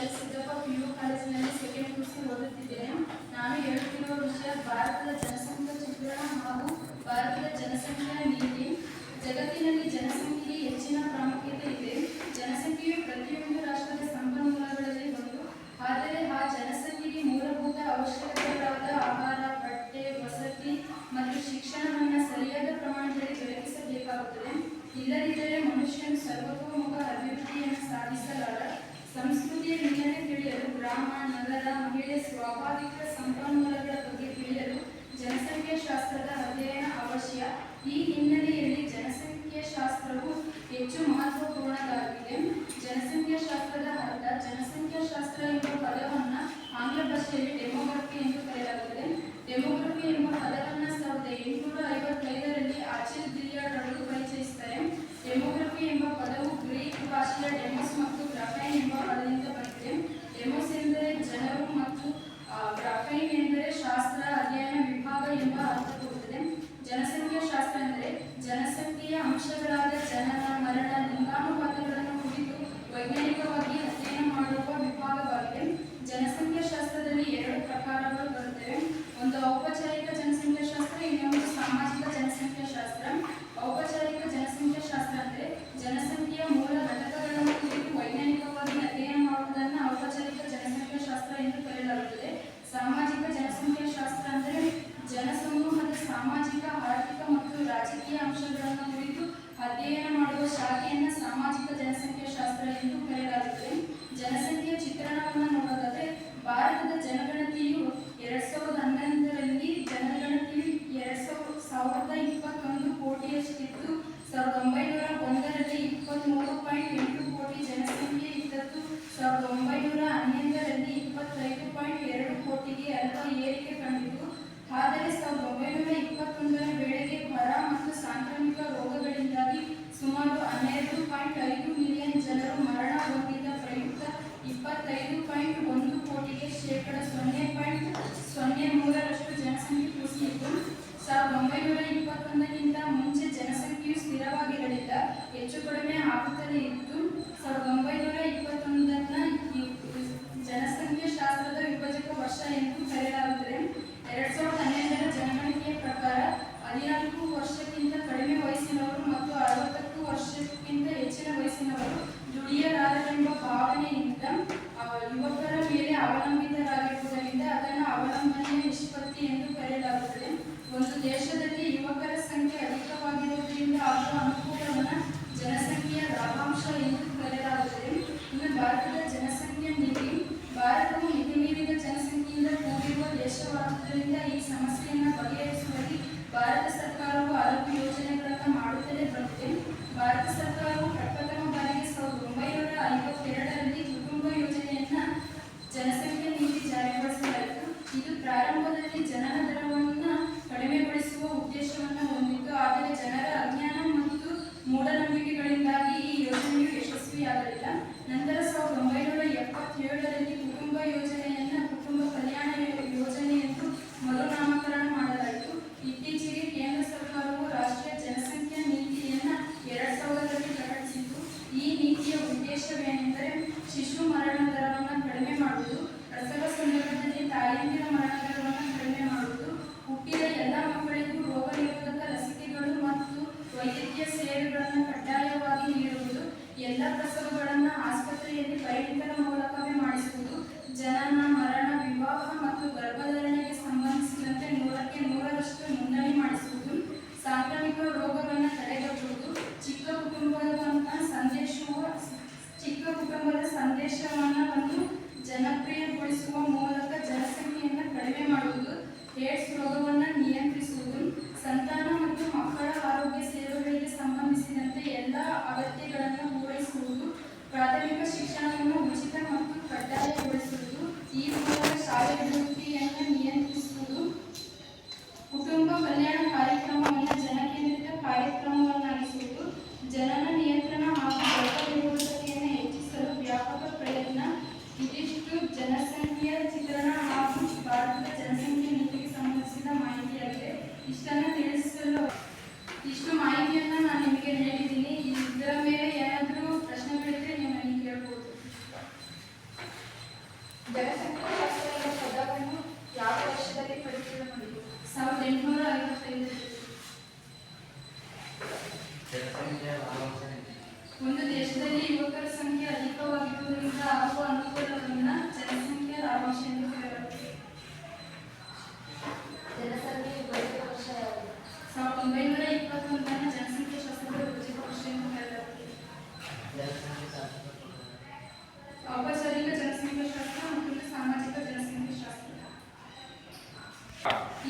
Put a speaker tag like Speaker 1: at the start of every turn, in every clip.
Speaker 1: gracias. ಸ್ವಾಭಾವಿಕ ಸಂಪನ್ಮೂಲಗಳ ಬಗ್ಗೆ ತಿಳಿಯಲು ಜನಸಂಖ್ಯಾಶಾಸ್ತ್ರದ ಅಧ್ಯಯನ ಅವಶ್ಯ. ಈ ಹಿನ್ನೆಲೆಯಲ್ಲಿ ಜನಸಂಖ್ಯಾಶಾಸ್ತ್ರವು ಹೆಚ್ಚು ಮಹತ್ವಪೂರ್ಣವಾಗಿದೆ ಜನಸಂಖ್ಯಾಶಾಸ್ತ್ರದ ಅರ್ಥ ಜನಸಂಖ್ಯಾಶಾಸ್ತ್ರ ಎಂಬ ಪದವನ್ನು ಆಂಗ್ಲ ಭಾಷೆಯಲ್ಲಿ ಡೆಮೋಗ್ರಫಿ ಎಂದು ಕರೆಯಲಾಗುತ್ತದೆ. ಡೆಮೋಗ್ರಫಿ ಎಂಬ ಪದವನ್ನು ಸಾವಿರದ ಎಂಟುನೂರ ಐವತ್ತೈದರಲ್ಲಿ ಆಚರಿಸಿದ ಆದರೆ ಸಾವಿರದ ಒಂಬೈನೂರ ಇಪ್ಪತ್ತೊಂದರ ವೇಳೆಗೆ ಹೊರ ಮತ್ತು ಸಾಂಕ್ರಾಮಿಕ ರೋಗಗಳಿಂದಾಗಿ ಸುಮಾರು ಹನ್ನೆರಡು ಪಾಯಿಂಟ್ ಐದು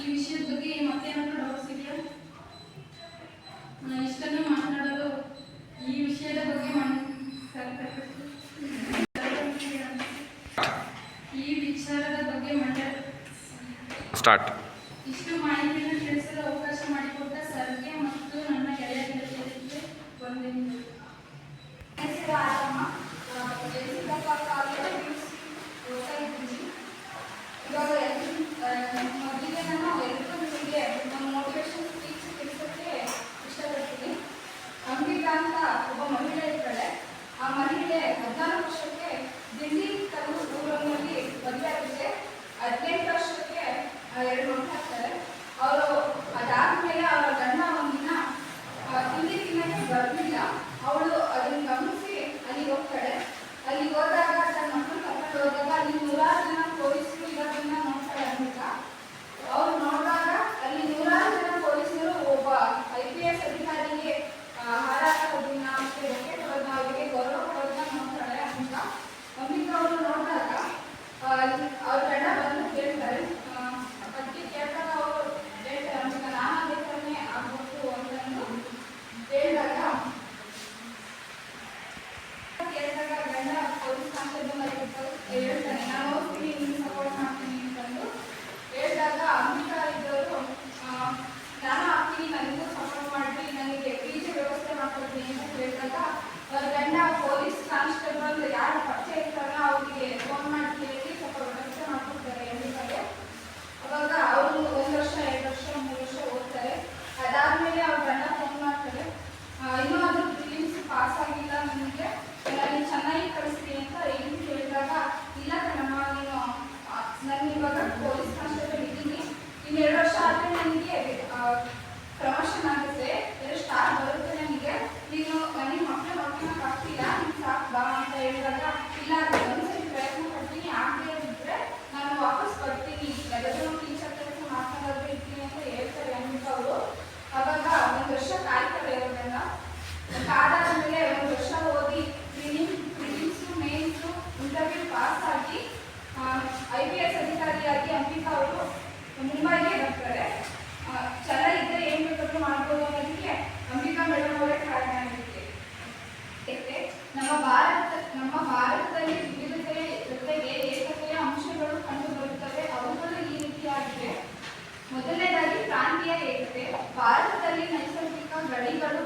Speaker 1: ಈ ವಿಷಯದ ಬಗ್ಗೆ ಮತ್ತೇನಾದರೂ ಡೌಟ್ಸ್ ಇದೆಯಾ ನಾನು ಇಷ್ಟನ್ನು ಮಾತನಾಡೋದು ಈ ವಿಷಯದ ಬಗ್ಗೆ ಈ ವಿಚಾರದ ಬಗ್ಗೆ ಮಾತಾಡ
Speaker 2: ಸ್ಟಾರ್ಟ್
Speaker 3: ನೈಸರ್ಗಿಕ ಗಡಿಗಳು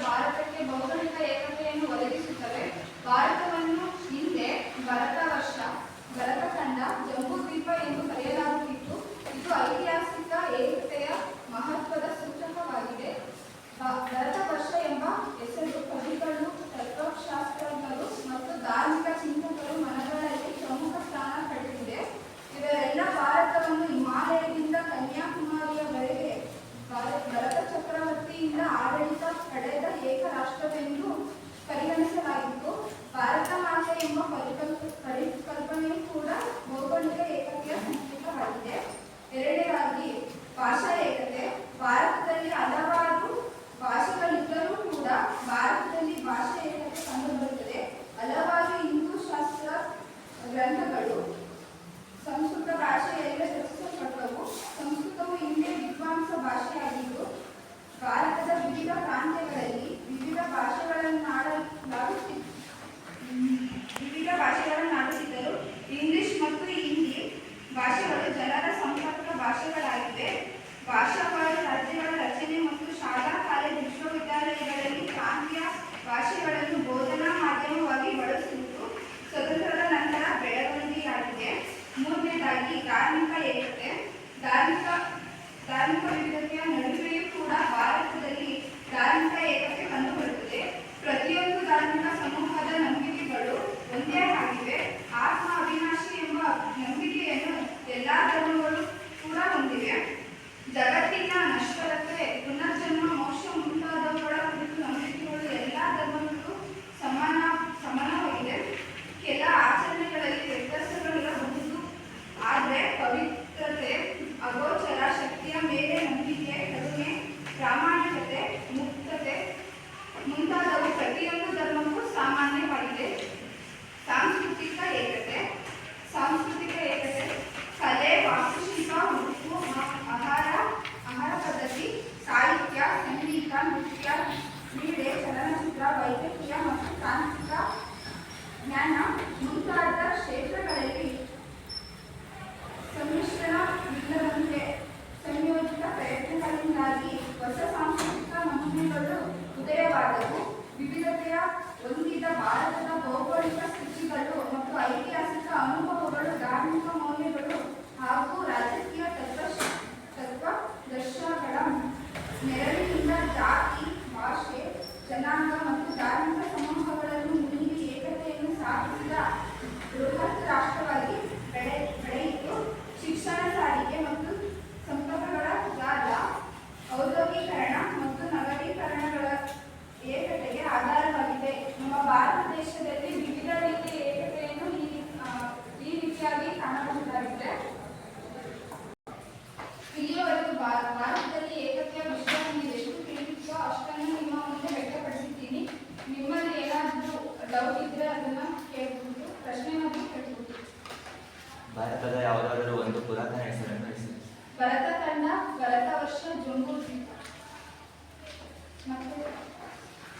Speaker 3: ಮತ್ತು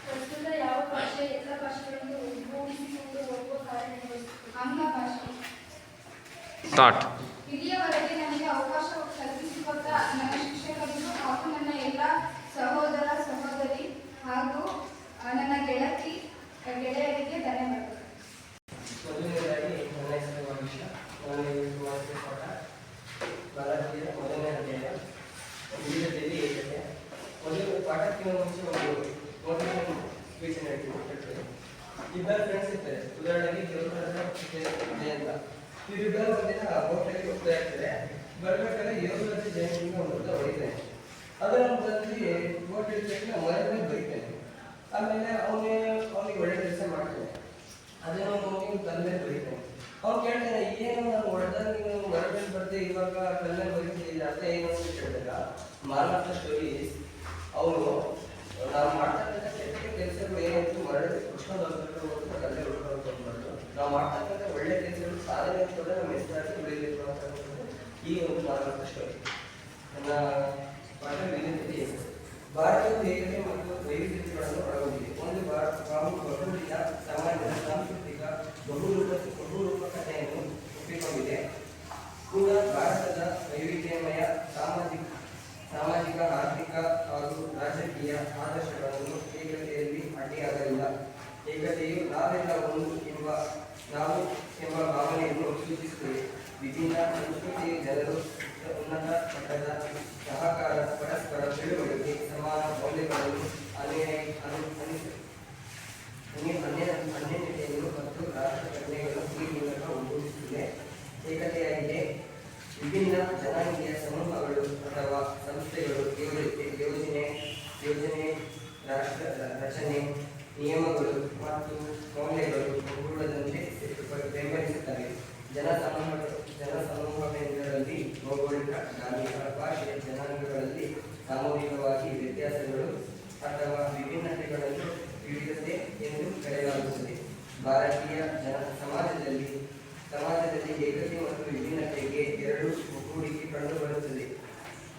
Speaker 1: ಪ್ರಸ್ತುತ ಯಾವ ಭಾಷೆ ಎಲ್ಲ ಭಾಷೆಗಳನ್ನು
Speaker 3: ಭಾಷೆ.
Speaker 4: ಥಾಟ್
Speaker 5: ಇಬ್ಬರು ಫ್ರೆಂಡ್ಸ್ ಇರ್ತಾರೆ. ಉದಾಹರಣೆಗೆ ದೇವರಾಜ ಜಯಂತ ಇವರಿಬ್ಬರು ಒಂದಿನ ಹೋಟೆಲ್ಗೆ ಹೋಗ್ತಾ ಇರ್ತಾರೆ. ಬರ್ಬೇಕಾದ್ರೆ ಯೋಗರಾಜ ಜಯಂತಿಗೆ ಒಂದು ಮೇಲೆ ಬೈತಾನೆ ಆಮೇಲೆ ಅವನೇ, ಅವನಿಗೆ ಒಳ್ಳೆ ಕೆಲಸ ಮಾಡ್ತಾನೆ. ಅದನ್ನ ಅವನಿಗೆ ಕಲ್ಲೇ ಬರೀತಾನೆ. ಅವ್ನು ಕೇಳ್ತಾನೆ, ಏನು ನಾನು ಹೊಡೆದಾಗ ನೀನು ಮರದಲ್ಲಿ ಬರ್ದೆ, ಇವಾಗ ಕಲ್ಲೇ ಬರೀತಿಲ್ಲ ಅಂತ ಏನು ಅಂತ ಕೇಳಿದಾಗ, ಮಾರಾಟ ಸ್ಟೋರಿ ಅವನು ನಾವು ಮಾಡ್ತಕ್ಕಂಥ ಕೆಟ್ಟ ಕೆಲಸಗಳು ಏನಾಯ್ತು ಮರಳಿ ಹೋಗ್ತಾ ಕಲ್ಲೇ ಹುಡ್ಕೊಂಡು ನಾವು ಮಾಡ್ತಕ್ಕಂಥ ಒಳ್ಳೆ ಕೆಲಸಗಳು ಸಾಧನೆ ಕೂಡ ನಮ್ಮ ಅಂತಕ್ಕಂಥದ್ದು ಈ ಒಂದು ಸ್ಟೋರಿ ನನ್ನ ಪಾಠ ವಿನಂತಿ ಭಾರತದ ಏಕತೆ ಮತ್ತು ವೈವಿಧ್ಯತೆಗಳನ್ನು ಒಳಗೊಂಡಿದೆ. ಒಂದು ಭಾರತ ಪ್ರಾಮುಖ್ಯ ರಾಷ್ಟ್ರ, ರಚನೆ, ನಿಯಮಗಳು ಮತ್ತು ಮೌಲ್ಯಗಳು ಒಗ್ಗೂಡದಂತೆ ಬೆಂಬಲಿಸುತ್ತವೆ. ಜನಸಮೂಹ ಜನಸಮೂಹವೆಂದರಲ್ಲಿ ಭೌಗೋಳಿಕ, ಧಾರ್ಮಿಕ ಭಾಷೆ ಜನಾಂಗಗಳಲ್ಲಿ ಸಾಮೂಹಿಕವಾಗಿ ವ್ಯತ್ಯಾಸಗಳು ಅಥವಾ ವಿಭಿನ್ನತೆಗಳನ್ನು ವಿವಿಧತೆ ಎಂದು ಕರೆಯಲಾಗುತ್ತದೆ. ಭಾರತೀಯ ಜನ ಸಮಾಜದಲ್ಲಿ ಸಮಾಜದಲ್ಲಿ ಏಕತೆ ಮತ್ತು ವಿಭಿನ್ನತೆಗೆ ಎರಡು ಒಗ್ಗೂಡಿಕೆ ಕಂಡುಬರುತ್ತದೆ.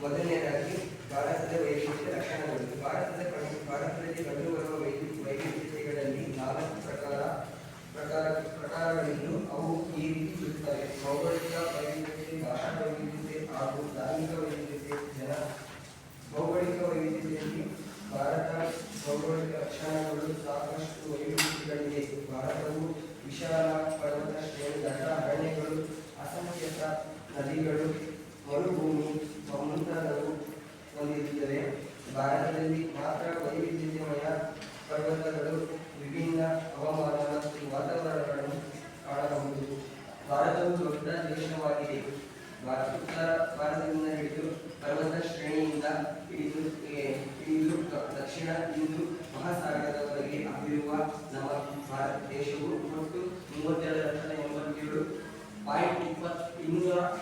Speaker 5: ಮೊದಲನೇದಾಗಿ ಭಾರತದ ವೈವಿಧ್ಯ ಲಕ್ಷಣಗಳು ಭಾರತದ ಕಂಡು ಭಾರತದಲ್ಲಿ ಕಂಡುಬರುವ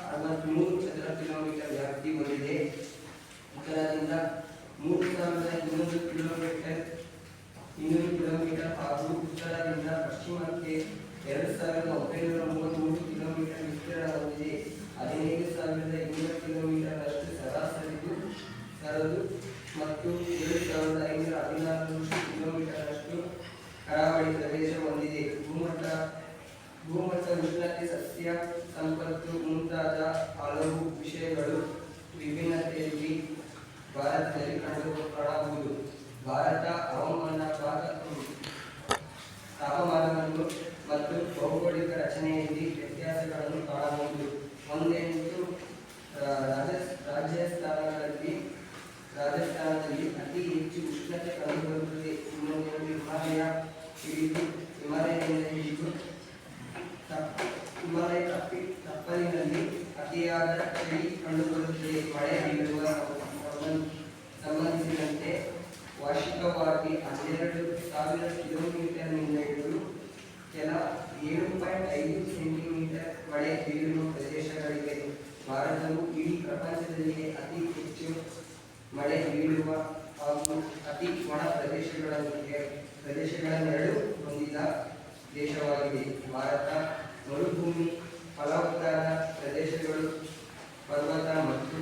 Speaker 5: ಅರವತ್ತ್ಮೂರು ಚದರ ಕಿಲೋಮೀಟರ್ ವ್ಯಾಪ್ತಿ ಹೊಂದಿದೆ. ಉತ್ತರದಿಂದ ಮೂರು ಸಾವಿರದ ಇನ್ನೂರು ಕಿಲೋಮೀಟರ್ ಇನ್ನೂರು ಕಿಲೋಮೀಟರ್ ಹಾಗೂ ಉತ್ತರದಿಂದ ಪಶ್ಚಿಮಕ್ಕೆ ಎರಡು ಸಾವಿರದ ಒಂಬೈನೂರ ಮೂವತ್ತ್ಮೂರು ಕಿಲೋಮೀಟರ್ ವಿಸ್ತೀರ್ಣ ಹೊಂದಿದೆ ಹದಿನೈದು ಸಾವಿರದ ಇನ್ನೂರು ಕಿಲೋಮೀಟರ್ ಅಷ್ಟು ಸರಾಸರಿದು ಸರದು ಮತ್ತು ಏಳು ಸಾವಿರದ ಐನೂರ ಹದಿನಾರು ಕಿಲೋಮೀಟರ್ ಅಷ್ಟು ಕರಾವಳಿ ಪ್ರದೇಶ ಹೊಂದಿದೆ. ಭೂಮಟ್ಟ ಉಷ್ಣತೆ ಸಸ್ಯ ಸಂಪತ್ತು ಮುಂತಾದ ಹಲವು ವಿಷಯಗಳು ವಿಭಿನ್ನತೆಯಲ್ಲಿ ಭಾರತದಲ್ಲಿ ಕಂಡು ಕಾಣಬಹುದು ಭಾರತ ಹವಾಮಾನ ಭಾರತ ತಾಪಮಾನವನ್ನು ಮತ್ತು ಭೌಗೋಳಿಕ ರಚನೆಯಲ್ಲಿ ವ್ಯತ್ಯಾಸಗಳನ್ನು ಕಾಣಬಹುದು ಒಂದೆಂಟು ಆ, ರಾಜ- ರಾಜಸ್ಥಾನಗಳಲ್ಲಿ ರಾಜಸ್ಥಾನದಲ್ಲಿ ಅತಿ ಹೆಚ್ಚು ಉಷ್ಣತೆ ಕಂಡುಬರುತ್ತದೆ ಇನ್ನೊಂದೆರಡು ಹಿಮಾಲಯ ಹಿಡಿದು ಕಂಡುಬರುತ್ತದೆ ಮಳೆ ಬೀಳುವ ಸಂಬಂಧ- ಸಂಬಂಧಿಸಿದಂತೆ ವಾರ್ಷಿಕವಾಗಿ ಹನ್ನೆರಡು ಸಾವಿರ ಕಿಲೋಮೀಟರ್ನಿಂದ ಹಿಡಿದು ಕೆಲ ಏಳು ಪಾಯಿಂಟ್ ಐದು ಸೆಂಟಿಮೀಟರ್ ಮಳೆ ಬೀಳುವ ಪ್ರದೇಶಗಳಿವೆ ಭಾರತವು ಇಡೀ ಪ್ರಪಂಚದಲ್ಲಿಯೇ ಅತಿ ಹೆಚ್ಚು ಮಳೆ ಬೀಳುವ ಹಾಗೂ ಅತಿ ಒಣ ಪ್ರದೇಶಗಳೊಂದಿಗೆ ಪ್ರದೇಶಗಳನ್ನೆರಡು ಹೊಂದಿದ ದೇಶವಾಗಿದೆ. ಭಾರತ ಮರುಭೂಮಿ ಫಲವತ್ತಾದ ಪ್ರದೇಶಗಳು ಪರ್ವತ ಮತ್ತು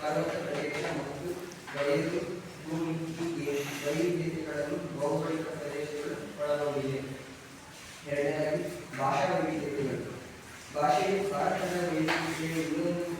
Speaker 5: ಪರ್ವತ ಪ್ರದೇಶ ಮತ್ತು ಬಯಲು ಭೂಮಿ ಹೀಗೆ ವೈವಿಧ್ಯತೆಗಳನ್ನು ಭೌಗೋಳಿಕ ಪ್ರದೇಶಗಳು ಒಳಗೊಂಡಿದೆ ಎರಡನೇದಾಗಿ ಭಾಷಾ ವೈವಿಧ್ಯತೆಗಳು ಭಾಷೆಯು ಭಾರತದ ವೈವಿಧ್ಯತೆಯ ಇನ್ನೊಂದು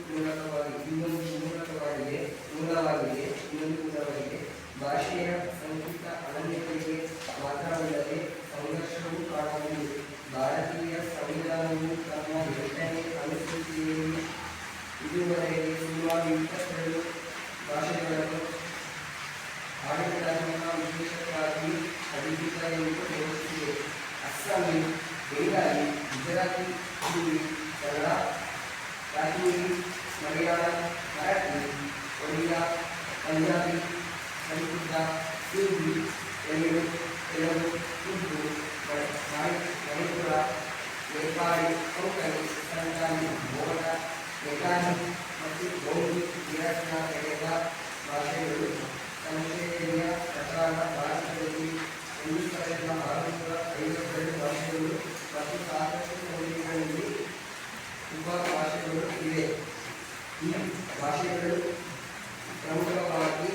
Speaker 5: ಭಾಷೆಗಳು ಪ್ರಮುಖವಾಗಿ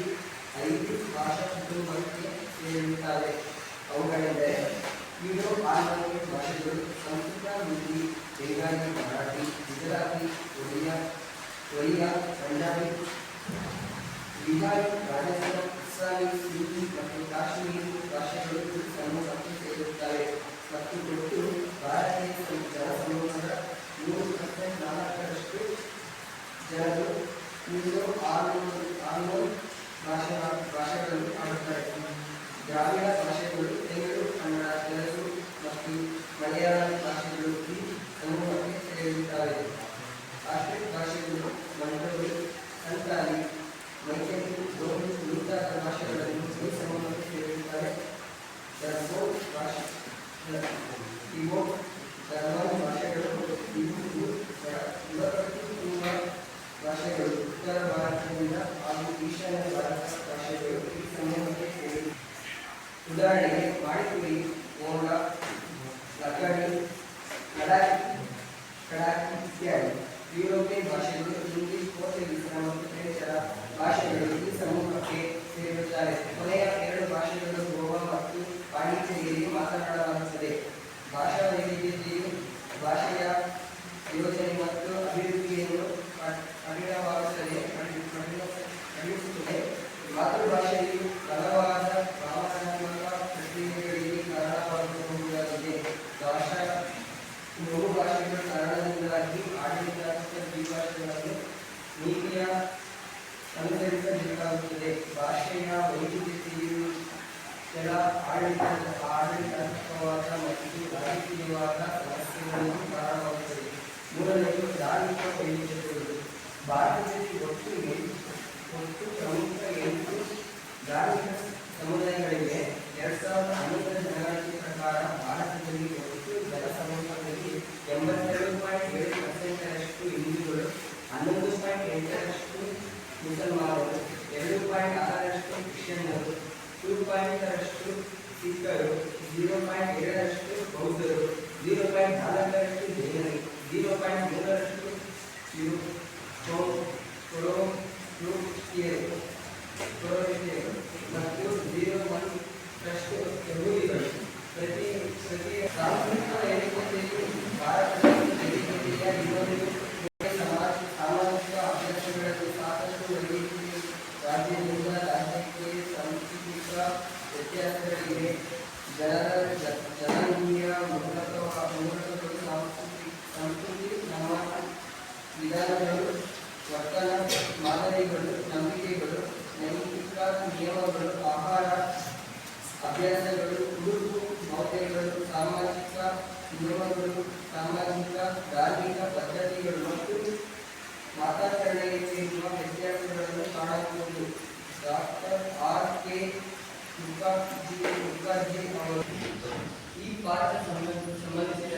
Speaker 5: ಐದು ಭಾಷಾ ಕುಟುಂಬಕ್ಕೆ ಸೇರುತ್ತವೆ ಅವುಗಳೆಂದರೆ ಇಂಡೋ ಆರ್ಮನಿಕ್ ಭಾಷೆಗಳು ಸಂಸ್ಕೃತ ಹಿಂದಿ ಬೆಂಗಾಲಿ ಮರಾಠಿ ಗುಜರಾತಿ ಒಡಿಯಾ ಒರಿಯಾ ಪಂಜಾಬಿ ಬಿಹಾರಿ ರಾಜಸ್ಥಾನ ಅಸ್ಸಾಮಿ ಹಿಂದಿ ಮತ್ತು ಕಾಶ್ಮೀರಿ ಭಾಷೆಗಳು ಈ ಸಮೂಹಕ್ಕೆ ಸೇರುತ್ತವೆ ಮತ್ತು ಒಟ್ಟು ಭಾರತೀಯ ಜನಸಮೂಹದ ಮೂರು ಪರ್ಸೆಂಟ್ ನಾಲ್ಕರಷ್ಟು ಜನರು ಇಂಡೋ ಆರ್ನೂರು ಆರ್ನೂರು ಭಾಷೆ ಭಾಷೆಗಳನ್ನು ಆಡುತ್ತಾರೆ ಗ್ರಾಮೀಣ ಭಾಷೆಗಳು ತೆಲುಗು ಕನ್ನಡ ತೆಲುಗು ಮತ್ತು ಮಲಯಾಳಂ ಭಾಷೆಗಳು ಈ ಸಮೂಹಕ್ಕೆ ಸೇರುತ್ತವೆ ಭಾಷಾ ವೈವಿಧ್ಯತೆಯು ಭಾಷೆಯ ಯೋಜನೆ ಮತ್ತು ಅಭಿವೃದ್ಧಿಯನ್ನು ಕಠಿಣವಾಗುತ್ತದೆ ಕಠಿ- ಕಠಿಣ- ಕಠಿಣಿಸುತ್ತದೆ ಮಾತೃಭಾಷೆಯು ಬಲವಾದ ಭಾವನಾತ್ಮಕ ಪ್ರಕ್ರಿಯೆಗಳಿಗೆ ಕಾರಣವಾಗಬಹುದಾಗಿದೆ. ಭಾಷಾ ಬಹು ಭಾಷೆಗಳ ಕಾರಣದಿಂದಾಗಿ ಆಡಳಿತಾತ್ಮಕ ದ್ವಿಭಾಷೆಗಳನ್ನು ನೀತಿಯ ಅನುಸರಿಸಬೇಕಾಗುತ್ತದೆ. ಭಾಷೆಯ ವೈವಿಧ್ಯತೆಯು ಕೆಲ ಆಡಳಿತ ಆಡಳಿತಾತ್ಮಕವಾದ ಮತ್ತು ರಾಜಕೀಯವಾದ ಸಮಸ್ಯೆಗಳಿಗೆ ಕಾರಣವಾಗುತ್ತದೆ ಮೂರನೆಯದು ಧಾರ್ಮಿಕ ವೈವಿಧ್ಯತೆಗಳು ಭಾರತದಲ್ಲಿ ಒಟ್ಟು ಎಂಟು ಒಟ್ಟು ಪ್ರಮುಖ ಎಂಟು ಧಾರ್ಮಿಕ ಸಮುದಾಯಗಳಿವೆ ರಾಜ್ಯದಿಂದ ರಾಜ್ಯಕ್ಕೆ ಸಂಚಿತ ವ್ಯತ್ಯಾಸಗಳಿಗೆ ಜನರ ಜನನೀಯ ಮೂಲಕ ಮೂಲಕಗಳು ಸಾಂಸ್ಕೃತಿಕ ಸಂಸ್ಕೃತಿ ನಮ್ಮ ವಿಧಾನಗಳು ವರ್ತನ ಮಾದರಿಗಳು ನಂಬಿಕೆಗಳು ನೈತಿಕ ನಿಯಮಗಳು ಆಹಾರ ಅಭ್ಯಾಸಗಳು ಉಡುಪು ಮೌಲ್ಯಗಳು ಸಾಮಾಜಿಕ ನಿಯಮಗಳು ಸಾಮಾಜಿಕ ಧಾರ್ಮಿಕ ಪದ್ಧತಿಗಳು ಮತ್ತು ಮಾತಾಚರಣೆಗೆ ಸೇರುವ डॉक्टर आर के दुर्गा जी दुर्गा जी और ई बात संबंध संबंध से